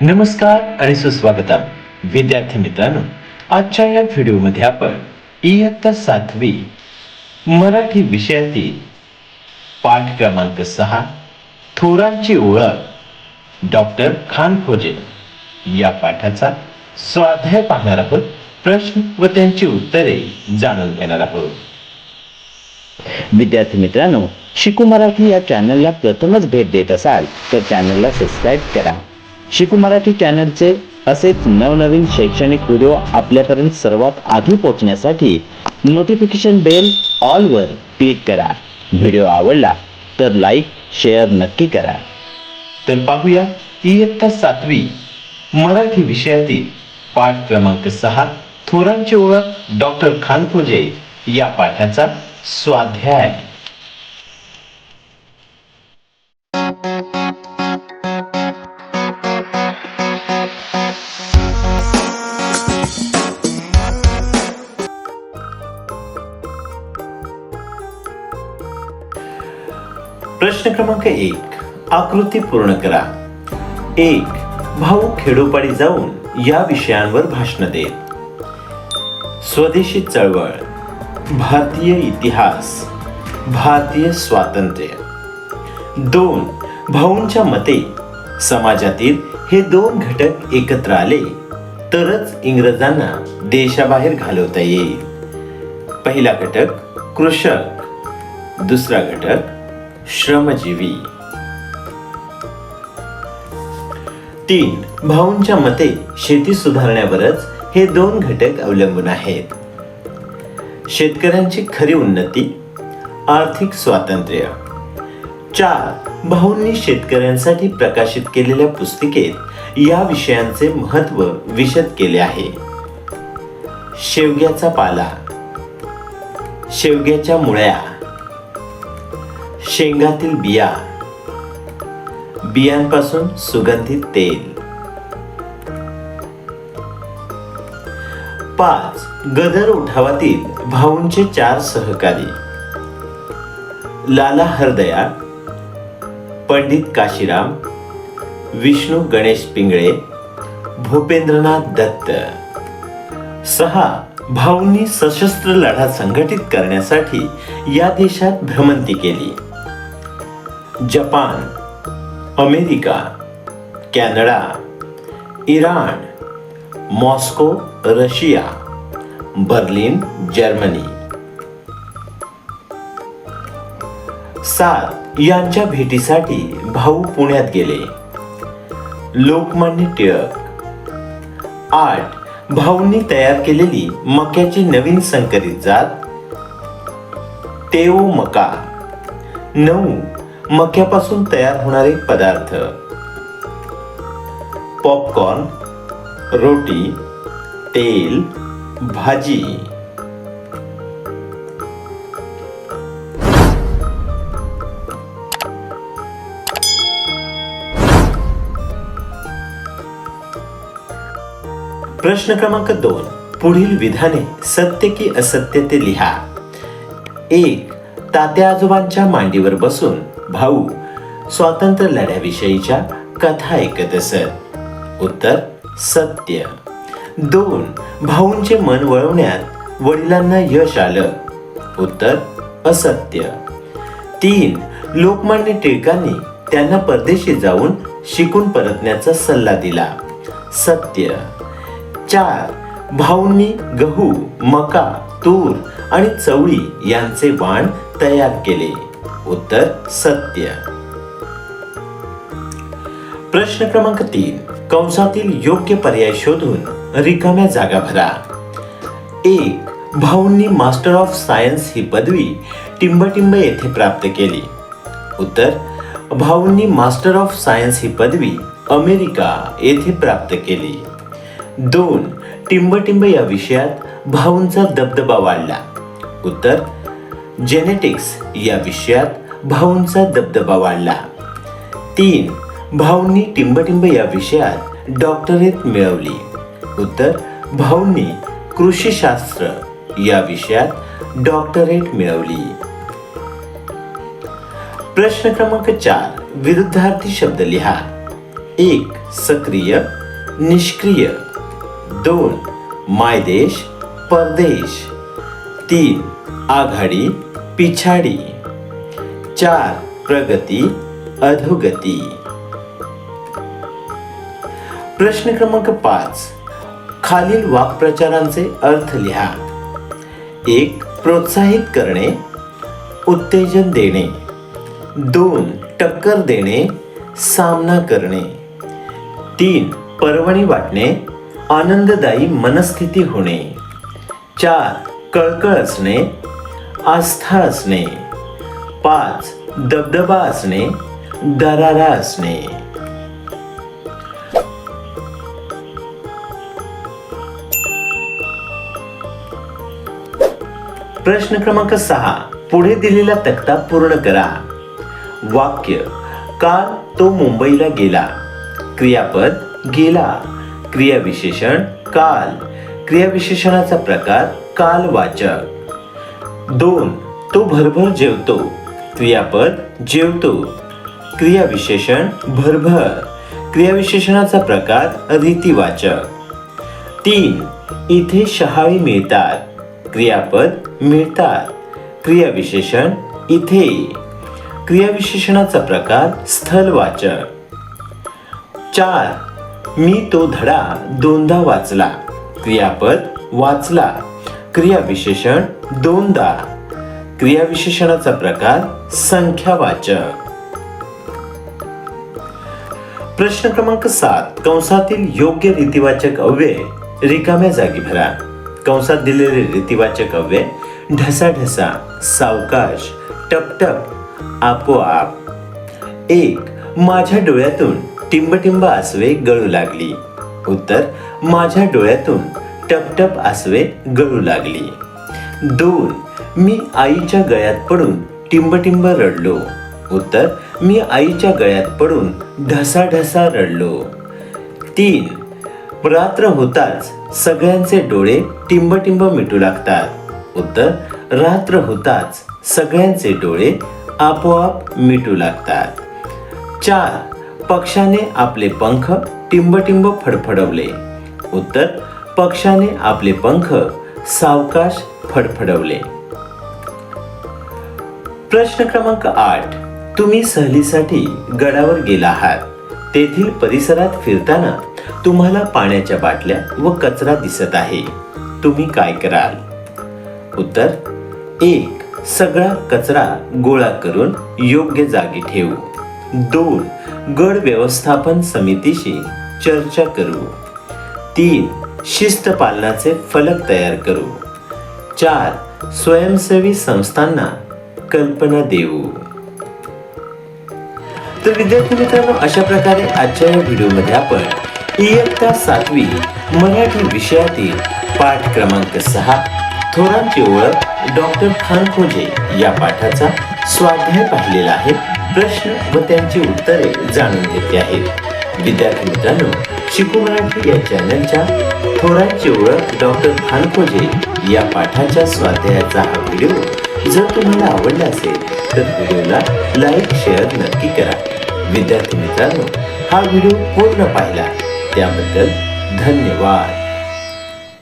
नमस्कार आणि सुस्वागतम. विद्यार्थी मित्रांनो आजच्या या व्हिडिओमध्ये आपण इयत्ता सातवी मराठी विषयातील पाठ क्रमांक सहा थोरांची ओळख डॉक्टर खान खोजे या पाठाचा स्वाध्याय पाहणार आहोत. प्रश्न व त्यांची उत्तरे जाणून घेणार आहोत. विद्यार्थी मित्रांनो शिकू मराठी या चॅनलला प्रथमच भेट देत असाल तर चॅनलला सबस्क्राईब करा. शिकू मराठी चॅनलचे असेच नवनवीन शैक्षणिक व्हिडिओ आपल्यापर्यंत सर्वात आधी पोहोचण्यासाठी नोटिफिकेशन बेल ऑलवर क्लिक करा. व्हिडिओ आवडला तर लाईक शेअर नक्की करा. तर पाहूया इयत्ता सातवी मराठी विषयातील पाठ क्रमांक सहा थोरांची ओळख डॉक्टर खानपुजे या पाठाचा स्वाध्याय. प्रश्न क्रमांक एक आकृती पूर्ण करा. एक भाऊ खेडोपाडी जाऊन या विषयांवर भाषण दे. स्वदेशी चळवळ भारतीय इतिहास भारतीय स्वातंत्र्य. दोन भाऊंच्या मते समाजातील हे दोन घटक एकत्र आले तरच इंग्रजांना देशाबाहेर घालवता येईल. पहिला घटक कृषक. दुसरा घटक श्रमजीवी. तीन भाऊंच्या मते शेती सुधारण्यावरच हे दोन घटक अवलंबून आहेत. शेतकऱ्यांची खरी उन्नती आर्थिक स्वातंत्र्य. चार भाऊंनी शेतकऱ्यांसाठी प्रकाशित केलेल्या पुस्तिकेत या विषयांचे महत्त्व विशद केले आहे. शेवग्याचा पाला. शेवग्याच्या मुळ्या. शेंगातील बिया. बियांपासून सुगंधित तेल. पाच. गदर उठावातील भाऊंचे चार सहकारी. लाला हरदया पंडित काशीराम विष्णू गणेश पिंगळे भूपेंद्रनाथ दत्त. सहा. भाऊंनी सशस्त्र लढा संघटित करण्यासाठी या देशात भ्रमंती केली. Japan America Canada Iran Moscow Russia Berlin Germany. सात यांच्या भेटीसाठी भाऊ पुण्यात गेले. लोकमान्य टिळक. आठ भाऊंनी तयार केलेली मक्याची नवीन संकरित जात. तेओ मका. नऊ मक्यापासून तयार होणारे पदार्थ. पॉपकॉर्न रोटी तेल भाजी. प्रश्न क्रमांक दोन. पुढील विधाने सत्य की असत्य ते लिहा. एक. तात्या आजोबांच्या मांडीवर बसून. भाऊ स्वातंत्र्य लढ्याविषयीच्या कथा ऐकत असत. उत्तर सत्य. दोन भाऊंचे मन वळवण्यात वडिलांना यश आलं. उत्तर असत्य. तीन लोकमान्य टिळकांनी त्यांना परदेशी जाऊन शिकून परतण्याचा सल्ला दिला. सत्य. चार भाऊंनी गहू मका तूर आणि चवळी यांचे वाण तयार केले. उत्तर सत्य. प्रश्न क्रमांक तीन. कंसातील योग्य पर्याय शोधून रिकाम्या जागा भरा. एक. भाऊंनी मास्टर ऑफ सायन्स ही पदवी टिंबटिंब येथे प्राप्त केली. उत्तर. भाऊंनी मास्टर ऑफ सायन्स ही पदवी अमेरिका येथे प्राप्त केली. दोन. टिंबटिंब या विषयात भाऊंचा दबदबा वाढला. उत्तर. जेनेटिक्स या विषयात भाऊंचा दबदबा वाढला. तीन भाऊंनी टिंबटिंब या विषयात डॉक्टरेट मिळवली. उत्तर भाऊंनी कृषीशास्त्र या विषयात डॉक्टरेट मिळवली. प्रश्न क्रमांक चार विरुद्धार्थी शब्द लिहा. एक सक्रिय निष्क्रिय. दोन मायदेश परदेश. तीन आघाडी पिछाडी चार प्रगती अधोगती. प्रश्न क्रमांक पाच. खालील वाक्प्रचारांचे अर्थ लिहा. एक प्रोत्साहित करणे. उत्तेजन देणे. दोन टक्कर देणे. सामना करणे. तीन पर्वणी वाटणे. आनंददायी मनस्थिती होणे. चार कळकळ असणे. आस्था असणे पाच दबदबा असणे दरारा असणे. प्रश्न क्रमांक सहा. पुढे दिलेला तक्ता पूर्ण करा. वाक्य काल तो मुंबईला गेला. क्रियापद गेला. क्रियाविशेषण काल. क्रियाविशेषणाचा प्रकार कालवाचक. दोन तो भरभर जेवतो. क्रियापद जेवतो. क्रियाविशेषण भरभर. क्रियाविशेषणाचा प्रकार रीतिवाचक. तीन इथे शहाळी मिळतात. क्रियापद मिळतात. क्रियाविशेषण इथे. क्रियाविशेषणाचा प्रकार स्थलवाचक. चार मी तो धडा दोनदा वाचला. क्रियापद वाचला. क्रियाविशेषण दोनदा. क्रियाविशेषणाचा प्रकार संख्यावाचक. प्रश्न क्रमांक सात. कंसातील योग्य रीतिवाचक अव्यय रिकाम्या जागी भरा. कंसात दिलेले रीतिवाचक अव्यय ढसाढसा सावकाश टपटप आपोआप. एक. माझ्या डोळ्यातून टिंबटिंब आसवे गळू लागली. उत्तर. माझ्या डोळ्यातून टपटप आसवे गळू लागली. दोन मी आईच्या गळ्यात पडून टिंबटिंब रडलो. उत्तर मी आईच्या गळ्यात पडून ढसाढसा रडलो. तीन रात्र होताच सगळ्यांचे डोळे टिंबटिंब मिटू लागतात. उत्तर रात्र होताच सगळ्यांचे डोळे आपोआप मिटू लागतात. चार पक्षाने आपले पंख टिंबटिंब फडफडवले. उत्तर पक्षाने आपले पंख सावकाश फडफडवले. प्रश्न क्रमांक आठ. तुम्ही सहलीसाठी गडावर गेला आहात. तेथील परिसरात फिरताना तुम्हाला पाण्याच्या बाटल्या व कचरा दिसत आहे. तुम्ही काय कराल? उत्तर एक. सगळा कचरा गोळा करून योग्य जागी ठेवू. दोन. गड व्यवस्थापन समितीशी चर्चा करू. तीन. शिस्त पालनाचे फलक तयार करू. चार स्वयंसेवी संस्थांना कल्पना देऊ. तर विद्यार्थी मित्रांनो अशा प्रकारे आजच्या या व्हिडिओमध्ये आपण इयत्ता सातवी मराठी विषयातील पाठ क्रमांक सहा थोरांची ओळख डॉक्टर खानखोजे या पाठाचा स्वाध्याय पाहिलेला आहे. प्रश्न व त्यांची उत्तरे जाणून घेतली आहेत. विद्यार्थी मित्रांनो शिकू मराठी या चॅनलच्या थोरांची ओळख डॉक्टर खानखोजे या पाठाच्या स्वाध्यायाचा हा व्हिडिओ. जर तुम्हाला आवडला असेल तर व्हिडिओला लाईक शेअर नक्की करा. विद्यार्थी मित्रांनो हा व्हिडिओ पूर्ण पाहिला. त्याबद्दल धन्यवाद.